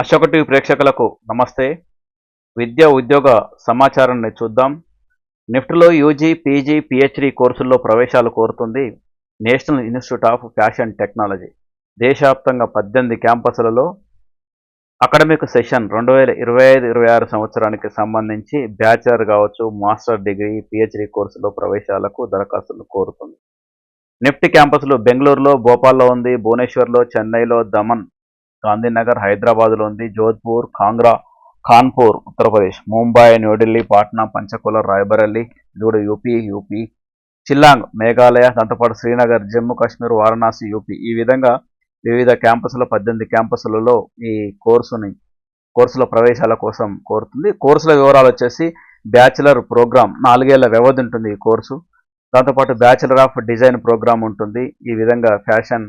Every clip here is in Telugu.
అశోక టీవీ ప్రేక్షకులకు నమస్తే. విద్య ఉద్యోగ సమాచారాన్ని చూద్దాం. నిఫ్ట్లో యూజీ పీజీ పిహెచ్డి కోర్సుల్లో ప్రవేశాలు కోరుతుంది National Institute of Fashion Technology. దేశవ్యాప్తంగా పద్దెనిమిది క్యాంపస్లలో అకాడమిక్ సెషన్ రెండు వేల ఇరవై ఐదు ఇరవై ఆరు సంవత్సరానికి సంబంధించి బ్యాచిలర్ కావచ్చు మాస్టర్ డిగ్రీ పిహెచ్డి కోర్సులో ప్రవేశాలకు దరఖాస్తులు కోరుతుంది. నిఫ్టీ క్యాంపస్లు బెంగళూరులో భోపాల్లో ఉంది భువనేశ్వర్లో చెన్నైలో దమన్ గాంధీనగర్ హైదరాబాద్లో ఉంది జోధ్పూర్ కాంగ్రా కాన్పూర్ ఉత్తరప్రదేశ్ ముంబై న్యూఢిల్లీ పాట్నా పంచకుల రాయ్బరెల్లి ఇది కూడా యూపీ యూపీ చిల్లాంగ్ మేఘాలయ దాంతోపాటు శ్రీనగర్ జమ్మూ కాశ్మీర్ వారణాసి యూపీ. ఈ విధంగా వివిధ క్యాంపస్లో పద్దెనిమిది క్యాంపస్లలో ఈ కోర్సుని కోర్సుల ప్రవేశాల కోసం కోరుతుంది. కోర్సుల వివరాలు వచ్చేసి బ్యాచిలర్ ప్రోగ్రామ్ నాలుగేళ్ళ వ్యవధి ఉంటుంది ఈ కోర్సు. దాంతోపాటు బ్యాచిలర్ ఆఫ్ డిజైన్ ప్రోగ్రామ్ ఉంటుంది. ఈ విధంగా fashion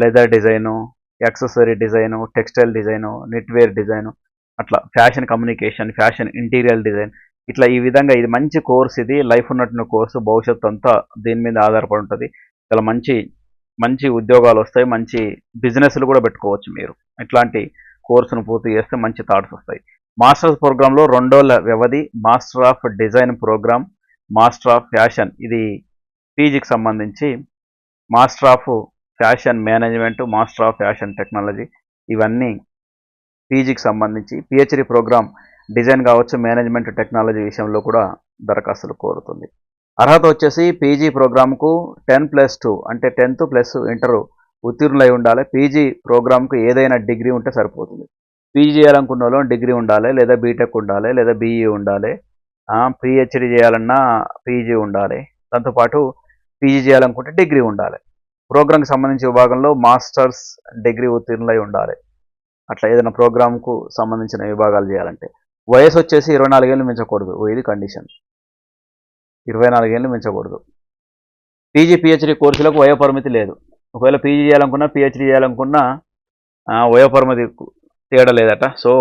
leather design accessory design textile design knitwear design అట్లా fashion communication fashion interior design. ఇట్లా ఈ విధంగా ఇది మంచి కోర్స్ ఇది. లైఫ్ ఉన్నటువంటి కోర్సు. భవిష్యత్తు అంతా దీని మీద ఆధారపడి ఉంటుంది. చాలా మంచి మంచి ఉద్యోగాలు వస్తాయి. మంచి బిజినెస్లు కూడా పెట్టుకోవచ్చు మీరు. ఇట్లాంటి కోర్సును పూర్తి చేస్తే మంచి థాట్స్ వస్తాయి. మాస్టర్స్ ప్రోగ్రాంలో రెండోళ్ళ వ్యవధి master of design program master of fashion. ఇది పీజీకి సంబంధించి master of fashion management master of fashion technology ఇవన్నీ పీజీకి సంబంధించి పిహెచ్డి ప్రోగ్రామ్ డిజైన్ కావచ్చు మేనేజ్మెంట్ టెక్నాలజీ విషయంలో కూడా దరఖాస్తులు కోరుతుంది. అర్హత వచ్చేసి పీజీ ప్రోగ్రామ్కు టెన్ ప్లస్ టూ అంటే టెన్త్ ప్లస్ ఇంటర్ ఉత్తీర్ణులై ఉండాలి. పీజీ ప్రోగ్రామ్కు ఏదైనా డిగ్రీ ఉంటే సరిపోతుంది. పీజీ చేయాలనుకున్న వాళ్ళు డిగ్రీ ఉండాలి లేదా బీటెక్ ఉండాలి లేదా బీఈ ఉండాలి. పిహెచ్డి చేయాలన్నా పీజీ ఉండాలి. దాంతోపాటు పీజీ చేయాలనుకుంటే డిగ్రీ ఉండాలి. ప్రోగ్రామ్కి సంబంధించిన విభాగంలో మాస్టర్స్ డిగ్రీ ఉత్తీర్ణులై ఉండాలి. అట్లా ఏదైనా ప్రోగ్రామ్కు సంబంధించిన విభాగాలు చేయాలంటే. వయసు వచ్చేసి ఇరవై నాలుగేళ్ళు మించకూడదు. ఇది కండిషన్. ఇరవై నాలుగేళ్ళు మించకూడదు. పీజీ పిహెచ్డీ కోర్సులకు వయోపరిమితి లేదు. ఒకవేళ పీజీ చేయాలనుకున్నా పిహెచ్డీ చేయాలనుకున్నా వయోపరిమితి తేడా లేదట. సో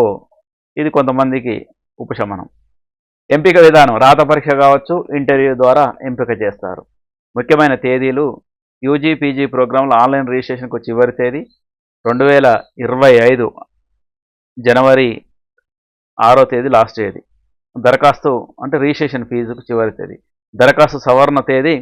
ఇది కొంతమందికి ఉపశమనం. ఎంపిక విధానం రాత పరీక్ష కావచ్చు ఇంటర్వ్యూ ద్వారా ఎంపిక చేస్తారు. ముఖ్యమైన తేదీలు యూజీ పీజీ ప్రోగ్రాంలో ఆన్లైన్ రిజిస్ట్రేషన్కు చివరి తేదీ రెండు వేల ఇరవై ఐదు జనవరి ఆరో తేదీ లాస్ట్ తేదీ. దరఖాస్తు అంటే రిజిస్ట్రేషన్ ఫీజుకు చివరి తేదీ. దరఖాస్తు సవరణ తేదీ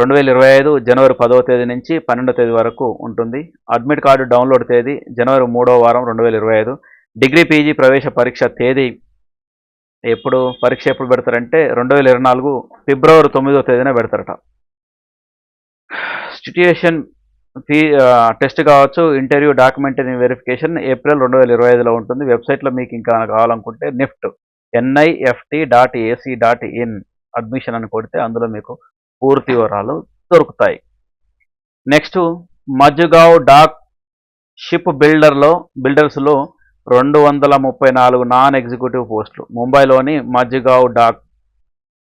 రెండు వేల ఇరవై ఐదు జనవరి పదవ తేదీ నుంచి పన్నెండో తేదీ వరకు ఉంటుంది. అడ్మిట్ కార్డు డౌన్లోడ్ తేదీ జనవరి మూడో వారం రెండు వేల ఇరవై ఐదు. డిగ్రీ పీజీ ప్రవేశ పరీక్ష తేదీ ఎప్పుడు పరీక్ష ఎప్పుడు పెడతారంటే రెండు వేల ఇరవై నాలుగు ఫిబ్రవరి తొమ్మిదో తేదీన పెడతారట. సబ్స్టిట్యూషన్ ఫీ టెస్ట్ కావచ్చు ఇంటర్వ్యూ డాక్యుమెంటరీ వెరిఫికేషన్ ఏప్రిల్ రెండు వేల ఇరవై ఐదులో ఉంటుంది. వెబ్సైట్లో మీకు ఇంకా కావాలనుకుంటే NIFT NIFT dot AC dot in admission అని కొడితే అందులో మీకు పూర్తి వివరాలు దొరుకుతాయి. నెక్స్ట్ మజ్గావ్ డాక్ షిప్ బిల్డర్లో బిల్డర్స్లో రెండు వందల ముప్పై నాలుగు నాన్ ఎగ్జిక్యూటివ్ పోస్టులు. ముంబైలోని Mazagon dock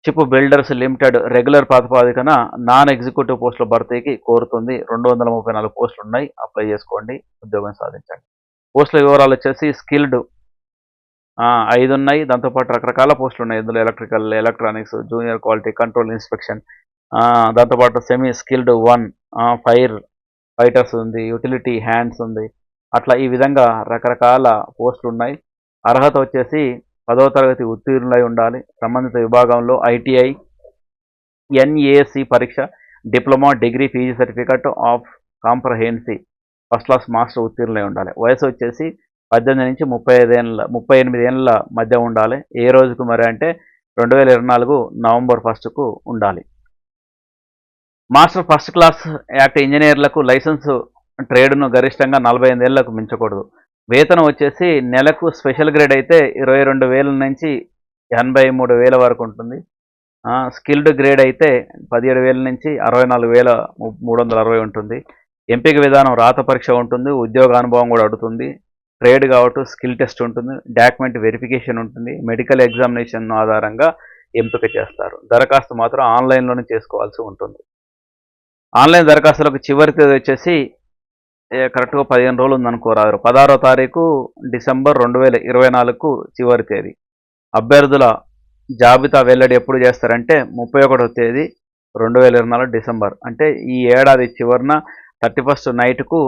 ship builders limited regular ప్రాతిపాదికన non executive పోస్టుల భర్తీకి కోరుతుంది. రెండు వందల ముప్పై నాలుగు పోస్టులు ఉన్నాయి. అప్లై చేసుకోండి. ఉద్యోగం సాధించండి. పోస్టుల వివరాలు వచ్చేసి స్కిల్డ్ ఐదు ఉన్నాయి. దాంతోపాటు రకరకాల పోస్టులు ఉన్నాయి. ఇందులో electrical electronics junior quality control inspection దాంతోపాటు semi skilled one fire fighters ఉంది. యూటిలిటీ హ్యాండ్స్ ఉంది. అట్లా ఈ విధంగా రకరకాల పోస్టులు ఉన్నాయి. అర్హత వచ్చేసి పదవ తరగతి ఉత్తీర్ణులై ఉండాలి. సంబంధిత విభాగంలో ఐటీఐ ఎన్ఏసి పరీక్ష diploma degree PG certificate of competency first class master ఉత్తీర్ణులై ఉండాలి. వయసు వచ్చేసి పద్దెనిమిది నుంచి ముప్పై ఐదేళ్ళ ముప్పై ఎనిమిది ఏళ్ళ మధ్య ఉండాలి. ఏ రోజుకు మరి అంటే రెండు వేల ఇరవై నాలుగు నవంబర్ ఫస్ట్కు ఉండాలి. మాస్టర్ ఫస్ట్ క్లాస్ యాక్ట్ ఇంజనీర్లకు లైసెన్స్ ట్రేడ్ను గరిష్టంగా నలభై ఐదు ఏళ్ళకు మించకూడదు. వేతనం వచ్చేసి నెలకు స్పెషల్ గ్రేడ్ అయితే ఇరవై రెండు వేల నుంచి ఎనభై మూడు వేల వరకు ఉంటుంది. స్కిల్డ్ గ్రేడ్ అయితే పదిహేడు వేల నుంచి అరవై నాలుగు వేల మూడు వందల అరవై ఉంటుంది. ఎంపిక విధానం రాత పరీక్ష ఉంటుంది ఉద్యోగ అనుభవం కూడా అడుగుతుంది. ట్రేడ్ కాబట్టి స్కిల్ టెస్ట్ ఉంటుంది డాక్యుమెంట్ వెరిఫికేషన్ ఉంటుంది మెడికల్ ఎగ్జామినేషన్ ఆధారంగా ఎంపిక చేస్తారు. దరఖాస్తు మాత్రం ఆన్లైన్లోనే చేసుకోవాల్సి ఉంటుంది. ఆన్లైన్ దరఖాస్తులకు చివరి తేదీ వచ్చేసి కరెక్ట్గా పదిహేను రోజులు ఉందనుకోరారు పదహారో తారీఖు డిసెంబర్ రెండు వేల ఇరవై నాలుగుకు చివరి తేదీ. అభ్యర్థుల జాబితా వెల్లడి ఎప్పుడు చేస్తారంటే ముప్పై ఒకటో తేదీ రెండు వేల ఇరవై నాలుగు డిసెంబర్. అంటే ఈ ఏడాది చివరిన థర్టీ ఫస్ట్ నైట్కు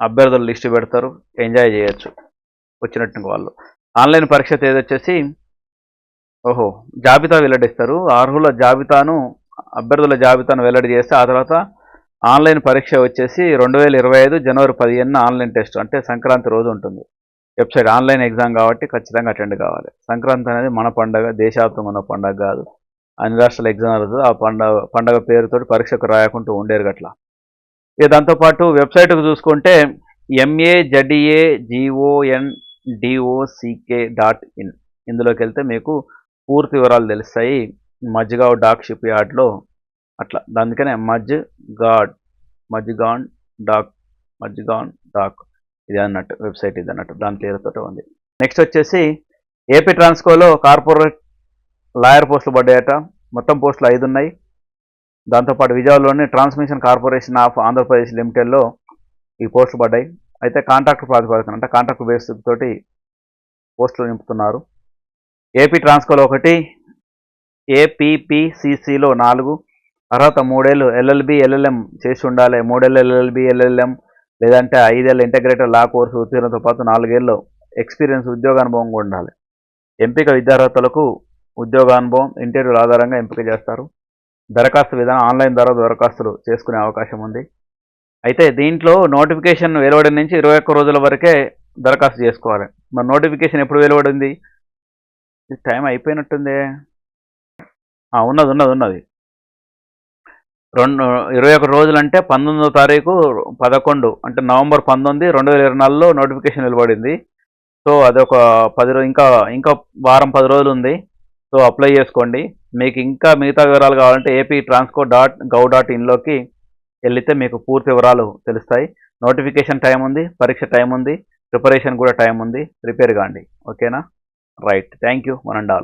అభ్యర్థుల లిస్ట్ పెడతారు. ఎంజాయ్ చేయొచ్చు వచ్చినట్టు వాళ్ళు. ఆన్లైన్ పరీక్ష తేదీ వచ్చేసి ఓహో జాబితా వెల్లడిస్తారు. అర్హుల జాబితాను అభ్యర్థుల జాబితాను వెల్లడి చేస్తే ఆ తర్వాత ఆన్లైన్ పరీక్ష వచ్చేసి రెండు వేల ఇరవై ఐదు జనవరి పదిహేనున ఆన్లైన్ టెస్ట్ అంటే సంక్రాంతి రోజు ఉంటుంది. వెబ్సైట్ ఆన్లైన్ ఎగ్జామ్ కాబట్టి ఖచ్చితంగా అటెండ్ కావాలి. సంక్రాంతి అనేది మన పండగ దేశవ్యాప్తంగా ఉన్న పండగ కాదు. అన్ని రాష్ట్రాల ఎగ్జామ్ ఆ పండగ పండగ పేరుతో పరీక్షకు రాయకుంటూ ఉండేరు గట్లా. ఇక దాంతోపాటు వెబ్సైట్కు చూసుకుంటే M A Z A G O N D O C K dot in ఇందులోకి వెళ్తే మీకు పూర్తి వివరాలు తెలుస్తాయి. మజ్గావ్ డాక్ షిప్ యార్డ్లో అట్లా. దానికనే మజ్ గాడ్ మజ్గాన్ డాక్ మజ్గాన్ డాక్. ఇది అన్నట్టు వెబ్సైట్ ఇది అన్నట్టు దాని పేరుతో ఉంది. నెక్స్ట్ వచ్చేసి ఏపీ ట్రాన్స్కోలో కార్పొరేట్ లాయర్ పోస్టులు పడ్డాయట. మొత్తం పోస్టులు ఐదు ఉన్నాయి. దాంతోపాటు విజయవాడలోని ట్రాన్స్మిషన్ కార్పొరేషన్ ఆఫ్ ఆంధ్రప్రదేశ్ లిమిటెడ్లో ఈ పోస్టులు పడ్డాయి. అయితే కాంట్రాక్ట్ ప్రాతిపదికన అంటే కాంట్రాక్ట్ బేస్ తోటి పోస్టులు నింపుతున్నారు. ఏపీ ట్రాన్స్కోలో ఒకటి ఏపీపీసీసీలో నాలుగు అర్హత మూడేళ్ళు ఎల్ఎల్బి ఎల్ఎల్ఎం చేసి ఉండాలి. మూడేళ్ళు ఎల్ఎల్బి ఎల్ఎల్ఎం లేదంటే ఐదేళ్ళు ఇంటగ్రేటెడ్ లా కోర్సు ఉత్తీర్ణతో పాటు నాలుగేళ్ళు ఎక్స్పీరియన్స్ ఉద్యోగానుభవం కూడా ఉండాలి. ఎంపిక విద్యార్హతలకు ఉద్యోగానుభవం ఇంటర్వ్యూల ఆధారంగా ఎంపిక చేస్తారు. దరఖాస్తు విధానం ఆన్లైన్ ద్వారా దరఖాస్తులు చేసుకునే అవకాశం ఉంది. అయితే దీంట్లో నోటిఫికేషన్ వెలువడిన నుంచి ఇరవై ఒక్క రోజుల వరకే దరఖాస్తు చేసుకోవాలి. మరి నోటిఫికేషన్ ఎప్పుడు వెలువడింది? టైం అయిపోయినట్టుంది. ఉన్నది ఉన్నది ఉన్నది. రెండు ఇరవై ఒక రోజులు అంటే పంతొమ్మిదో తారీఖు పదకొండు అంటే నవంబర్ పంతొమ్మిది రెండు వేల ఇరవై నాలుగులో నోటిఫికేషన్ వెలువడింది సో అదొక పది రోజు ఇంకా ఇంకా వారం పది రోజులు ఉంది సో అప్లై చేసుకోండి. మీకు ఇంకా మిగతా వివరాలు కావాలంటే AP Transco dot gov dot ఇన్లోకి వెళితే మీకు పూర్తి వివరాలు తెలుస్తాయి. నోటిఫికేషన్ టైం ఉంది పరీక్ష టైం ఉంది ప్రిపరేషన్ కూడా టైం ఉంది. ప్రిపేర్ కాండి. ఓకేనా? Right. Thank you. One and all.